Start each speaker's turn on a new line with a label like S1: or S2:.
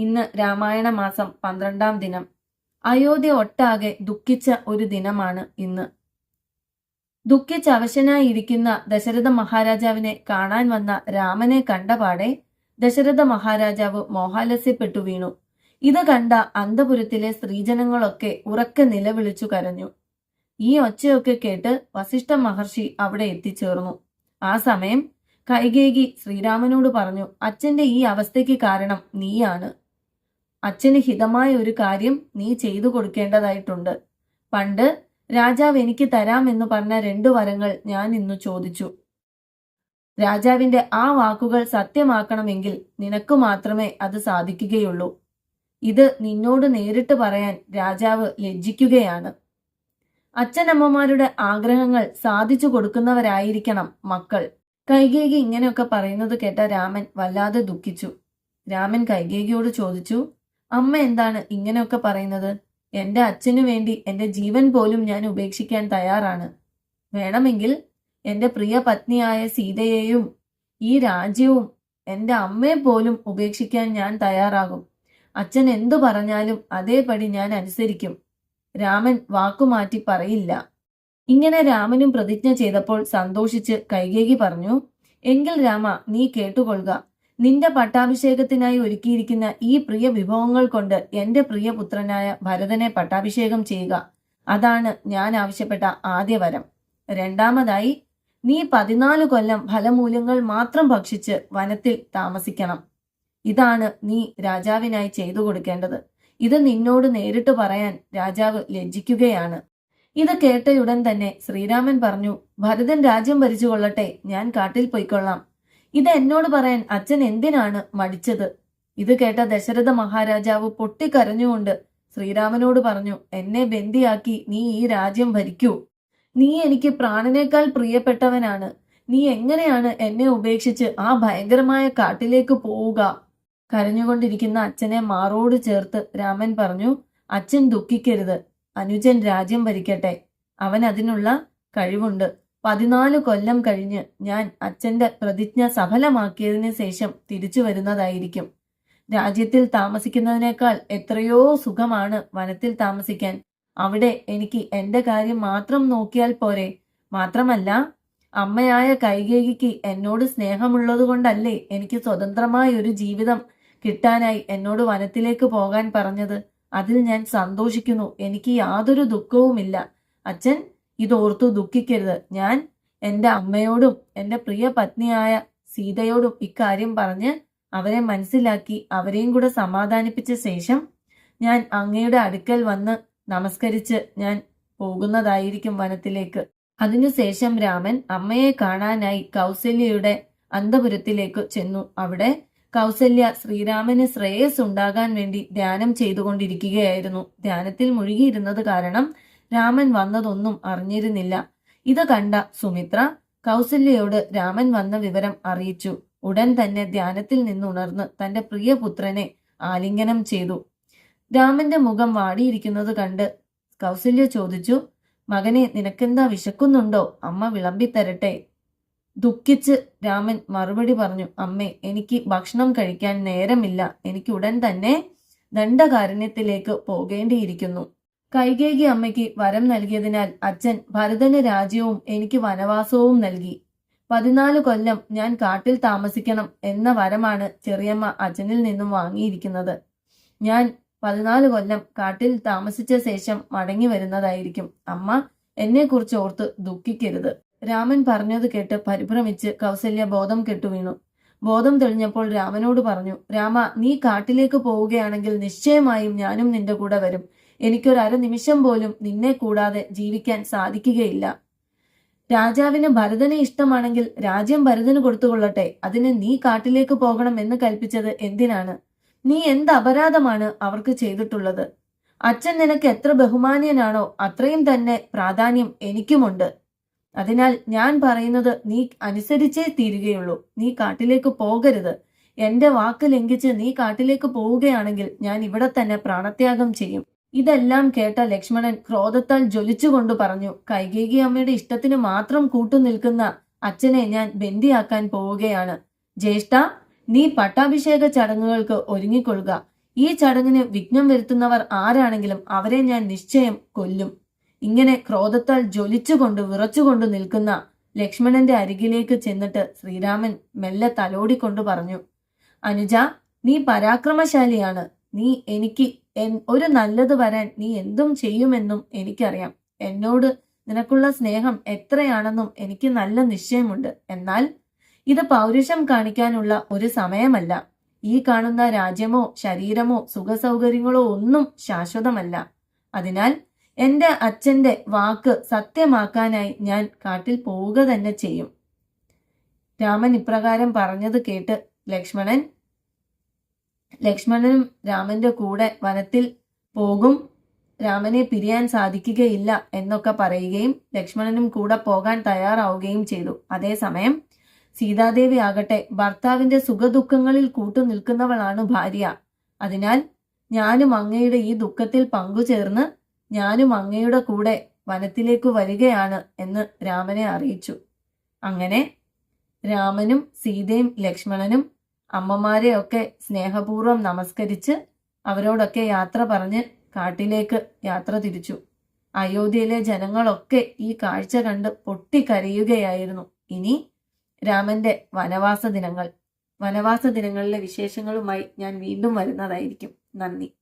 S1: ഇന്ന് രാമായണ മാസം പന്ത്രണ്ടാം ദിനം. അയോധ്യ ഒട്ടാകെ ദുഃഖിച്ച ഒരു ദിനമാണ് ഇന്ന്. ദുഃഖിച്ച് അവശനായിരിക്കുന്ന ദശരഥ മഹാരാജാവിനെ കാണാൻ വന്ന രാമനെ കണ്ടപാടെ ദശരഥ മഹാരാജാവ് മോഹാലസ്യപ്പെട്ടു വീണു. ഇത് കണ്ട അന്തപുരത്തിലെ സ്ത്രീജനങ്ങളൊക്കെ ഉറക്കെ നിലവിളിച്ചു കരഞ്ഞു. ഈ ഒച്ചയൊക്കെ കേട്ട് വസിഷ്ഠ മഹർഷി അവിടെ എത്തിച്ചേർന്നു. ആ സമയം കൈകേകി ശ്രീരാമനോട് പറഞ്ഞു അച്ഛന്റെ ഈ അവസ്ഥയ്ക്ക് കാരണം നീയാണ്. അച്ഛന് ഹിതമായ ഒരു കാര്യം നീ ചെയ്തു കൊടുക്കേണ്ടതായിട്ടുണ്ട്. പണ്ട് രാജാവ് എനിക്ക് തരാമെന്ന് പറഞ്ഞ രണ്ടു വരങ്ങൾ ഞാൻ ഇന്നു ചോദിച്ചു. രാജാവിന്റെ ആ വാക്കുകൾ സത്യമാക്കണമെങ്കിൽ നിനക്ക് മാത്രമേ അത് സാധിക്കുകയുള്ളൂ. ഇത് നിന്നോട് നേരിട്ട് പറയാൻ രാജാവ് ലജ്ജിക്കുകയാണ്. അച്ഛനമ്മമാരുടെ ആഗ്രഹങ്ങൾ സാധിച്ചു കൊടുക്കുന്നവരായിരിക്കണം മക്കൾ. കൈകേകി ഇങ്ങനെയൊക്കെ പറയുന്നത് കേട്ട രാമൻ വല്ലാതെ ദുഃഖിച്ചു. രാമൻ കൈകേകിയോട് ചോദിച്ചു അമ്മ എന്താണ് ഇങ്ങനെയൊക്കെ പറയുന്നത്? എന്റെ അച്ഛനു വേണ്ടി എന്റെ ജീവൻ പോലും ഞാൻ ഉപേക്ഷിക്കാൻ തയ്യാറാണ്. വേണമെങ്കിൽ എന്റെ പ്രിയ പത്നിയായ സീതയെയും ഈ രാജ്യവും എന്റെ അമ്മയെ പോലും ഉപേക്ഷിക്കാൻ ഞാൻ തയ്യാറാകും. അച്ഛൻ എന്തു പറഞ്ഞാലും അതേപടി ഞാൻ അനുസരിക്കും. രാമൻ വാക്കുമാറ്റി പറയില്ല. ഇങ്ങനെ രാമനും പ്രതിജ്ഞ ചെയ്തപ്പോൾ സന്തോഷിച്ച് കൈകേകി പറഞ്ഞു എങ്കിൽ രാമ നീ കേട്ടുകൊള്ളുക. നിന്റെ പട്ടാഭിഷേകത്തിനായി ഒരുക്കിയിരിക്കുന്ന ഈ പ്രിയ വിഭവങ്ങൾ കൊണ്ട് എന്റെ പ്രിയ പുത്രനായ ഭരതനെ പട്ടാഭിഷേകം ചെയ്യുക. അതാണ് ഞാൻ ആവശ്യപ്പെട്ട ആദ്യ വരം. രണ്ടാമതായി നീ പതിനാല് കൊല്ലം ഫലമൂല്യങ്ങൾ മാത്രം ഭക്ഷിച്ച് വനത്തിൽ താമസിക്കണം. ഇതാണ് നീ രാജാവിനായി ചെയ്തു കൊടുക്കേണ്ടത്. ഇത് നിന്നോട് നേരിട്ട് പറയാൻ രാജാവ് ലജ്ജിക്കുകയാണ്. ഇത് കേട്ടയുടൻ തന്നെ ശ്രീരാമൻ പറഞ്ഞു ഭരതൻ രാജ്യം ഭരിച്ചു കൊള്ളട്ടെ ഞാൻ കാട്ടിൽ പോയിക്കൊള്ളാം. ഇത് എന്നോട് പറയാൻ അച്ഛൻ എന്തിനാണ് മടിച്ചത്? ഇത് കേട്ട ദശരഥ മഹാരാജാവ് പൊട്ടിക്കരഞ്ഞുകൊണ്ട് ശ്രീരാമനോട് പറഞ്ഞു എന്നെ ബന്ദിയാക്കി നീ ഈ രാജ്യം ഭരിക്കൂ. നീ എനിക്ക് പ്രാണനേക്കാൾ പ്രിയപ്പെട്ടവനാണ്. നീ എങ്ങനെയാണ് എന്നെ ഉപേക്ഷിച്ച് ആ ഭയങ്കരമായ കാട്ടിലേക്ക് പോവുക? കരഞ്ഞുകൊണ്ടിരിക്കുന്ന അച്ഛനെ മാറോട് ചേർത്ത് രാമൻ പറഞ്ഞു അച്ഛൻ ദുഃഖിക്കരുത്. അനുജൻ രാജ്യം ഭരിക്കട്ടെ. അവൻ അതിനുള്ള കഴിവുണ്ട്. പതിനാല് കൊല്ലം കഴിഞ്ഞ് ഞാൻ അച്ഛന്റെ പ്രതിജ്ഞ സഫലമാക്കിയതിന് ശേഷം തിരിച്ചു വരുന്നതായിരിക്കും. രാജ്യത്തിൽ താമസിക്കുന്നതിനേക്കാൾ എത്രയോ സുഖമാണ് വനത്തിൽ താമസിക്കാൻ. അവിടെ എനിക്ക് എന്റെ കാര്യം മാത്രം നോക്കിയാൽ പോരെ. മാത്രമല്ല അമ്മയായ കൈകേകിക്ക് എന്നോട് സ്നേഹമുള്ളത് കൊണ്ടല്ലേ എനിക്ക് സ്വതന്ത്രമായ ഒരു ജീവിതം കിട്ടാനായി എന്നോട് വനത്തിലേക്ക് പോകാൻ പറഞ്ഞത്. അതിൽ ഞാൻ സന്തോഷിക്കുന്നു. എനിക്ക് യാതൊരു ദുഃഖവുമില്ല. അച്ഛൻ ഇതോർത്തു ദുഃഖിക്കരുത്. ഞാൻ എന്റെ അമ്മയോടും എന്റെ പ്രിയ പത്നിയായ സീതയോടും ഇക്കാര്യം പറഞ്ഞ് അവരെ മനസ്സിലാക്കി അവരെയും കൂടെ സമാധാനിപ്പിച്ച ശേഷം ഞാൻ അങ്ങയുടെ അടുക്കൽ വന്ന് നമസ്കരിച്ച് ഞാൻ പോകുന്നതായിരിക്കും വനത്തിലേക്ക്. അതിനുശേഷം രാമൻ അമ്മയെ കാണാനായി കൗസല്യയുടെ അന്തപുരത്തിലേക്ക് ചെന്നു. അവിടെ കൗസല്യ ശ്രീരാമന് ശ്രേയസ് ഉണ്ടാകാൻ വേണ്ടി ധ്യാനം ചെയ്തുകൊണ്ടിരിക്കുകയായിരുന്നു. ധ്യാനത്തിൽ മുഴുകിയിരുന്നത് കാരണം രാമൻ വന്നതൊന്നും അറിഞ്ഞിരുന്നില്ല. ഇത് കണ്ട സുമിത്ര കൗസല്യയോട് രാമൻ വന്ന വിവരം അറിയിച്ചു. ഉടൻ തന്നെ ധ്യാനത്തിൽ നിന്നുണർന്ന് തന്റെ പ്രിയപുത്രനെ ആലിംഗനം ചെയ്തു. രാമന്റെ മുഖം വാടിയിരിക്കുന്നത് കണ്ട് കൗസല്യ ചോദിച്ചു മകനെ നിനക്കെന്താ വിശക്കുന്നുണ്ടോ? അമ്മ വിളമ്പിത്തരട്ടെ. ദുഃഖിച്ച് രാമൻ മറുപടി പറഞ്ഞു അമ്മേ എനിക്ക് ഭക്ഷണം കഴിക്കാൻ നേരമില്ല. എനിക്ക് ഉടൻ തന്നെ ദണ്ഡകാരണ്യത്തിലേക്ക് പോകേണ്ടിയിരിക്കുന്നു. കൈകേകി അമ്മയ്ക്ക് വരം നൽകിയതിനാൽ അച്ഛൻ ഭരതന് രാജ്യവും എനിക്ക് വനവാസവും നൽകി. പതിനാല് കൊല്ലം ഞാൻ കാട്ടിൽ താമസിക്കണം എന്ന വരമാണ് ചെറിയമ്മ അച്ഛനിൽ നിന്നും വാങ്ങിയിരിക്കുന്നത്. ഞാൻ പതിനാല് കൊല്ലം കാട്ടിൽ താമസിച്ച ശേഷം മടങ്ങി വരുന്നതായിരിക്കും. അമ്മ എന്നെക്കുറിച്ച് ഓർത്ത് ദുഃഖിക്കരുത്. രാമൻ പറഞ്ഞത് കേട്ട് പരിഭ്രമിച്ച് കൗസല്യ ബോധം കെട്ടുവീണു. ബോധം തെളിഞ്ഞപ്പോൾ രാമനോട് പറഞ്ഞു രാമ നീ കാട്ടിലേക്ക് പോവുകയാണെങ്കിൽ നിശ്ചയമായും ഞാനും നിന്റെ കൂടെ വരും. എനിക്കൊരു അര നിമിഷം പോലും നിന്നെ കൂടാതെ ജീവിക്കാൻ സാധിക്കുകയില്ല. രാജാവിന് ഭരതനെ ഇഷ്ടമാണെങ്കിൽ രാജ്യം ഭരതന് കൊടുത്തുകൊള്ളട്ടെ. അതിന് നീ കാട്ടിലേക്ക് പോകണം എന്ന് കൽപ്പിച്ചത് എന്തിനാണ്? നീ എന്ത് അപരാധമാണ് അവർക്ക് ചെയ്തിട്ടുള്ളത്? അച്ഛൻ നിനക്ക് എത്ര ബഹുമാനിയനാണോ അത്രയും തന്നെ പ്രാധാന്യം എനിക്കുമുണ്ട്. അതിനാൽ ഞാൻ പറയുന്നത് നീ അനുസരിച്ചേ തീരുകയുള്ളൂ. നീ കാട്ടിലേക്ക് പോകരുത്. എന്റെ വാക്ക് ലംഘിച്ച് നീ കാട്ടിലേക്ക് പോവുകയാണെങ്കിൽ ഞാൻ ഇവിടെ തന്നെ പ്രാണത്യാഗം ചെയ്യും. ഇതെല്ലാം കേട്ട ലക്ഷ്മണൻ ക്രോധത്താൽ ജ്വലിച്ചുകൊണ്ട് പറഞ്ഞു കൈകേകി അമ്മയുടെ ഇഷ്ടത്തിന് മാത്രം കൂട്ടുനിൽക്കുന്ന അച്ഛനെ ഞാൻ ബന്ദിയാക്കാൻ പോവുകയാണ്. ജ്യേഷ്ഠ നീ പട്ടാഭിഷേക ചടങ്ങുകൾക്ക് ഒരുങ്ങിക്കൊള്ളുക. ഈ ചടങ്ങിന് വിഘ്നം വരുത്തുന്നവർ ആരാണെങ്കിലും അവരെ ഞാൻ നിശ്ചയം കൊല്ലും. ഇങ്ങനെ ക്രോധത്താൽ ജ്വലിച്ചുകൊണ്ട് വിറച്ചുകൊണ്ട് നിൽക്കുന്ന ലക്ഷ്മണന്റെ അരികിലേക്ക് ചെന്നിട്ട് ശ്രീരാമൻ മെല്ലെ തലോടിക്കൊണ്ട് പറഞ്ഞു അനുജ നീ പരാക്രമശാലിയാണ്. നീ എനിക്ക് ഒരു നല്ലത് വരാൻ നീ എന്തും ചെയ്യുമെന്നും എനിക്കറിയാം. എന്നോട് നിനക്കുള്ള സ്നേഹം എത്രയാണെന്നും എനിക്ക് നല്ല നിശ്ചയമുണ്ട്. എന്നാൽ ഇത് പൗരുഷം കാണിക്കാനുള്ള ഒരു സമയമല്ല. ഈ കാണുന്ന രാജ്യമോ ശരീരമോ സുഖസൗകര്യങ്ങളോ ഒന്നും ശാശ്വതമല്ല. അതിനാൽ എന്റെ അച്ഛന്റെ വാക്ക് സത്യമാക്കാനായി ഞാൻ കാട്ടിൽ പോവുക തന്നെ ചെയ്യും. രാമൻ ഇപ്രകാരം പറഞ്ഞത് കേട്ട് ലക്ഷ്മണൻ ലക്ഷ്മണനും രാമന്റെ കൂടെ വനത്തിൽ പോകും. രാമനെ പിരിയാൻ സാധിക്കുകയില്ല എന്നൊക്കെ പറയുകയും ലക്ഷ്മണനും കൂടെ പോകാൻ തയ്യാറാവുകയും ചെയ്തു. അതേസമയം സീതാദേവി ആകട്ടെ ഭർത്താവിന്റെ സുഖദുഃഖങ്ങളിൽ കൂട്ടു നിൽക്കുന്നവളാണ് ഭാര്യ. അതിനാൽ ഞാനും അങ്ങയുടെ ഈ ദുഃഖത്തിൽ പങ്കുചേർന്ന് ഞാനും അങ്ങയുടെ കൂടെ വനത്തിലേക്ക് വരികയാണ് എന്ന് രാമനെ അറിയിച്ചു. അങ്ങനെ രാമനും സീതയും ലക്ഷ്മണനും അമ്മമാരെയൊക്കെ സ്നേഹപൂർവം നമസ്കരിച്ച് അവരോടൊക്കെ യാത്ര പറഞ്ഞ് കാട്ടിലേക്ക് യാത്ര തിരിച്ചു. അയോധ്യയിലെ ജനങ്ങളൊക്കെ ഈ കാഴ്ച കണ്ട് പൊട്ടിക്കരയുകയായിരുന്നു. ഇനി രാമന്റെ വനവാസ ദിനങ്ങൾ. വനവാസ ദിനങ്ങളിലെ വിശേഷങ്ങളുമായി ഞാൻ വീണ്ടും വരുന്നതായിരിക്കും. നന്ദി.